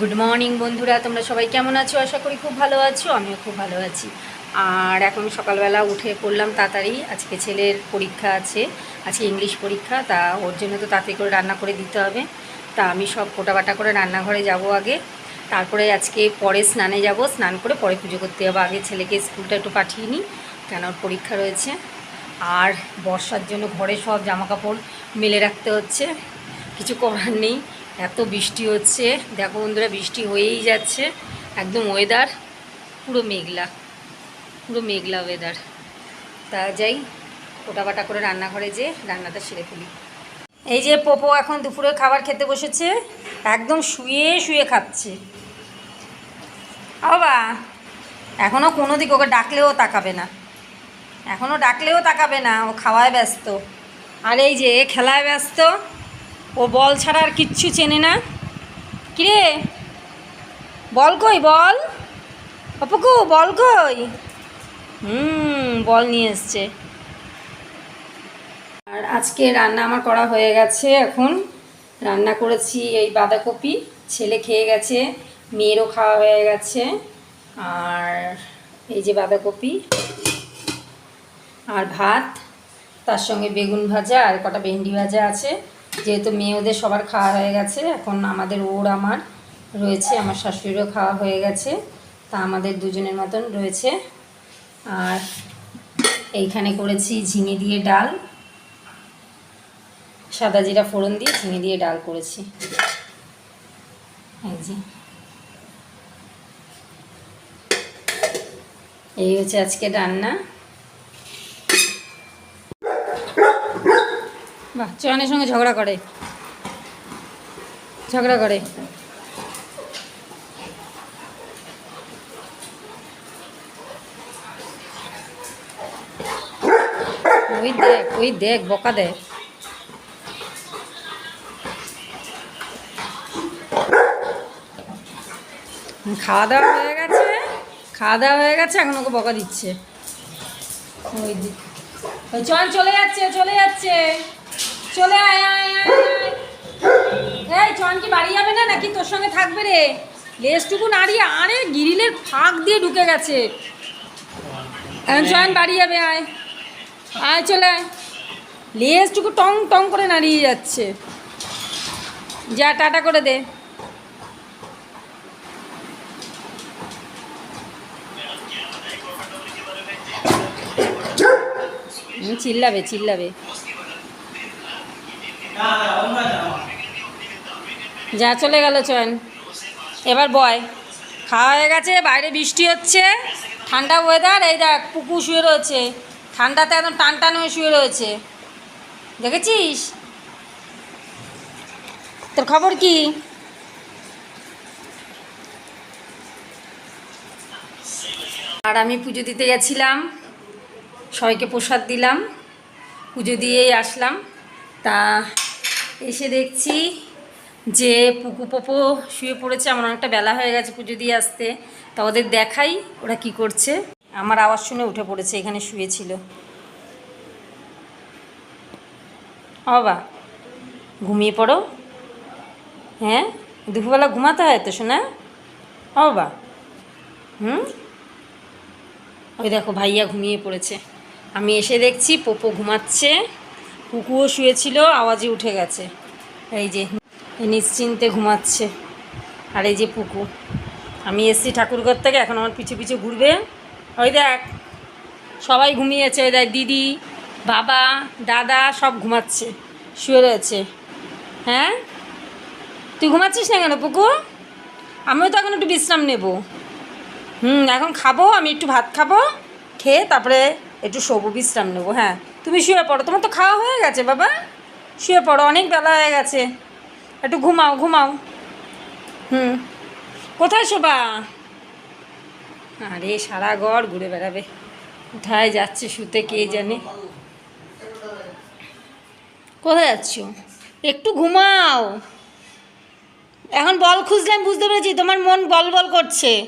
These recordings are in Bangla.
গুড মর্নিং বন্ধুরা। তোমরা সবাই কেমন আছো? আশা করি খুব ভালো আছো, আমিও খুব ভালো আছি। আর এখন সকালবেলা উঠে পড়লাম তাড়াতাড়ি। আজকে ছেলের পরীক্ষা আছে, আজকে ইংলিশ পরীক্ষা, তা ওর জন্য তো তাড়াতাড়ি করে রান্না করে দিতে হবে। তা আমি সব কোটাবাটা করে রান্নাঘরে যাব আগে। তারপরে আজকে পরে স্নানে যাব। স্নান করে পরে পুজো করতে যাব। আগে ছেলেকে স্কুলটা একটু পাঠিয়ে নিই, কেন ওর পরীক্ষা রয়েছে। আর বর্ষার জন্য ঘরে সব জামা কাপড় মেলে রাখতে হচ্ছে। কিছু করার নেই। এত বৃষ্টি হচ্ছে। দেখো বন্ধুরা, বৃষ্টি হয়েই যাচ্ছে। একদম ওয়েদার পুরো মেঘলা পুরো মেঘলা ওয়েদার তা যাই, ওটাবাটা করে রান্নাঘরে যে রান্নাটা সেরে ফেলি। এই যে পোপো এখন দুপুরে খাবার খেতে বসেছে, একদম শুয়ে শুয়ে খাচ্ছে। বাবা এখনও কোনো দিক ওকে ডাকলেও তাকাবে না। এখনও ডাকলেও তাকাবে না, ও খাওয়ায় ব্যস্ত। আর এই যে খেলায় ব্যস্ত ও বল ছাড়া আর কিচ্ছু চেনে না। কিরে? বল কই, বল? অপুকু, বল কই? হুম, বল নিয়ে এসছে। আর আজকে রান্না আমার করা হয়ে গেছে এখন। রান্না করেছি এই বাঁধাকপি, ছেলে খেয়ে গেছে, মেয়েরও খাওয়া হয়ে গেছে। আর এই যে বাঁধাকপি আর ভাত, তার সঙ্গে বেগুন ভাজা আর কটা ভেন্ডি ভাজা আছে। যেহেতু মেয়ে ওদের সবার খাওয়া হয়ে গেছে, এখন আমাদের ওর আমার রয়েছে, আমার শাশুড়িরও খাওয়া হয়ে গেছে, তা আমাদের দুজনের মতন রয়েছে। আর এইখানে করেছি ঝিঙে দিয়ে ডাল, সাদা জিরা ফোড়ন দিয়ে ঝিঙে দিয়ে ডাল করেছি। এই হচ্ছে আজকে রান্না। চয়নের সঙ্গে ঝগড়া করে। ঝগড়া করে। ওই দেখ ওই দেখ, বকা দেখ। খাওয়া দাওয়া হয়ে গেছে খাওয়া দাওয়া হয়ে গেছে, এখন ওকে বকা দিচ্ছে। ওই চল, চলে যাচ্ছে চলে যাচ্ছে। চলে আয় আয়। এই চন কি বাড়ি যাবে না নাকি তোর সঙ্গে থাকবে রে? লেজটুকু নাড়িয়ে আরে গিরিলের ফাঁক দিয়ে ঢুকে গেছে। চয়ন বাড়ি যাবে আয়। আয় চলে আয়। লেজটুকু টং টং করে নাড়িয়ে যাচ্ছে। যা টাটা করে দে। চিল্লাবে চিল্লাবে। যা চলে গেল, চয়ন। এবার বয়। খাওয়া হয়ে গেছে, বাইরে বৃষ্টি হচ্ছে। ঠান্ডা ওয়েদার এই দেখ পুকু শুয়ে রয়েছে। ঠান্ডাতে একদম টান টান হয়ে শুয়ে রয়েছে। দেখেছিস? তোর খবর কি? আর আমি পুজো দিতে গেছিলাম। সবাইকে প্রসাদ দিলাম। পুজো দিয়েই আসলাম। তা এসে দেখছি যে পুকু পোপো শুয়ে পড়েছে, আমার অনেকটা বেলা হয়ে গেছে পুজো দিয়ে আসতে। তা ওদের দেখাই ওরা কি করছে। আমার আওয়াজ শুনে উঠে পড়েছে, এখানে শুয়েছিল। বাবা, ঘুমিয়ে পড়ো। হ্যাঁ দুপুরবেলা ঘুমাতে হয় তো শোনা বাবা, হুম? ওই দেখো ভাইয়া ঘুমিয়ে পড়েছে। আমি এসে দেখছি পোপো ঘুমাচ্ছে। পুকুও শুয়েছিল আওয়াজে উঠে গেছে। এই যে নিশ্চিন্তে ঘুমাচ্ছে। আর এই যে পুকু আমি এসছি ঠাকুরঘর থেকে, এখন আমার পিছু পিছু ঘুরবে। ওই দেখ, সবাই ঘুমিয়েছে, ওই দেখ, দিদি, বাবা, দাদা, সব ঘুমাচ্ছে, শুয়ে রয়েছে। হ্যাঁ? তুই ঘুমাচ্ছিস না কেন পুকু আমিও তো এখন একটু বিশ্রাম নেব। হুম, এখন খাব, আমি একটু ভাত খাব, খেয়ে তারপরে একটু শোবো, বিশ্রাম নেব হ্যাঁ। তুমি শুয়ে পড়ো, তোমার তো খাওয়া হয়ে গেছে বাবা। শুয়ে পড়ো, অনেক বেলা হয়ে গেছে। একটু ঘুমাও ঘুমাও। হুম। কোথায় শোবা আরে সারা ঘর ঘুরে বেড়াবে। কোথায় যাচ্ছে শুতে কে জানে। কোথায় যাচ্ছ? একটু ঘুমাও। এখন বল খুঁজলাম, বুঝতে পেরেছি তোমার মন বল বল করছে।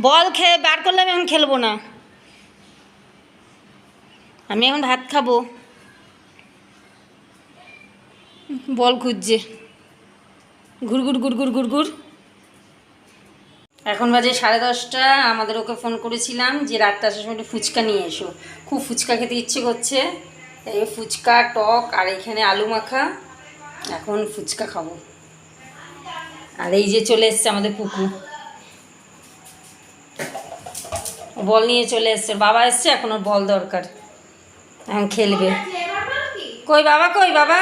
বল খেয়ে বার করলে আমি এখন খেলব না। আমি এখন ভাত খাব। বল খুঁজছে। ঘুরঘুর ঘুরঘুর ঘুরঘুর এখন বাজে সাড়ে দশটা, আমাদের ওকে ফোন করেছিলাম যে রাতটা আসার সময় ফুচকা নিয়ে এসো। খুব ফুচকা খেতে ইচ্ছে করছে। এই ফুচকা, টক আর এখানে আলু মাখা। এখন ফুচকা খাব। আর এই যে চলে এসছে আমাদের পুকু বল নিয়ে চলে এসছে। বাবা এসছে, এখন ওর বল দরকার। এখন খেলবে। কই বাবা কই বাবা?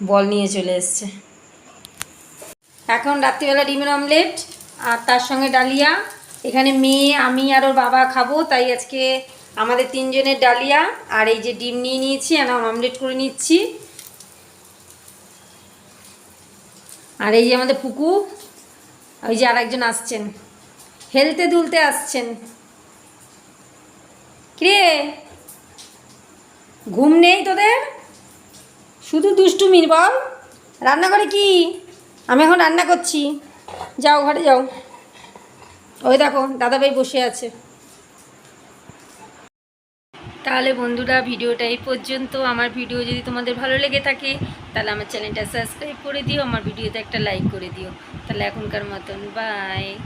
বল নিয়ে চলে এসছে। এখন রাত্রিবেলা ডিমের অমলেট আর তার সঙ্গে ডালিয়া। এখানে মেয়ে, আমি আর ওর বাবা খাব, তাই আজকে আমাদের তিনজনের ডালিয়া আর এই যে ডিম নিয়ে নিয়েছি, আর অমলেট করে নিচ্ছি। আর এই যে আমাদের পুকু, ওই যে আরেকজন আসছেন। হেলতে দুলতে আসছেন। কিরে? ঘুম নেই তোদের? শুধু দুষ্টুমি বল। রান্নাঘরে কি? আমি এখন রান্না করছি। যাও ঘরে যাও। ওই দেখো, দাদাভাই বসে আছে। তাহলে বন্ধুরা, ভিডিওটা এই পর্যন্ত। আমার ভিডিও যদি তোমাদের ভালো লেগে থাকে, তাহলে আমার চ্যানেলটা সাবস্ক্রাইব করে দিও, আমার ভিডিওতে একটা লাইক করে দিও। তাহলে এখনকার মতন বাই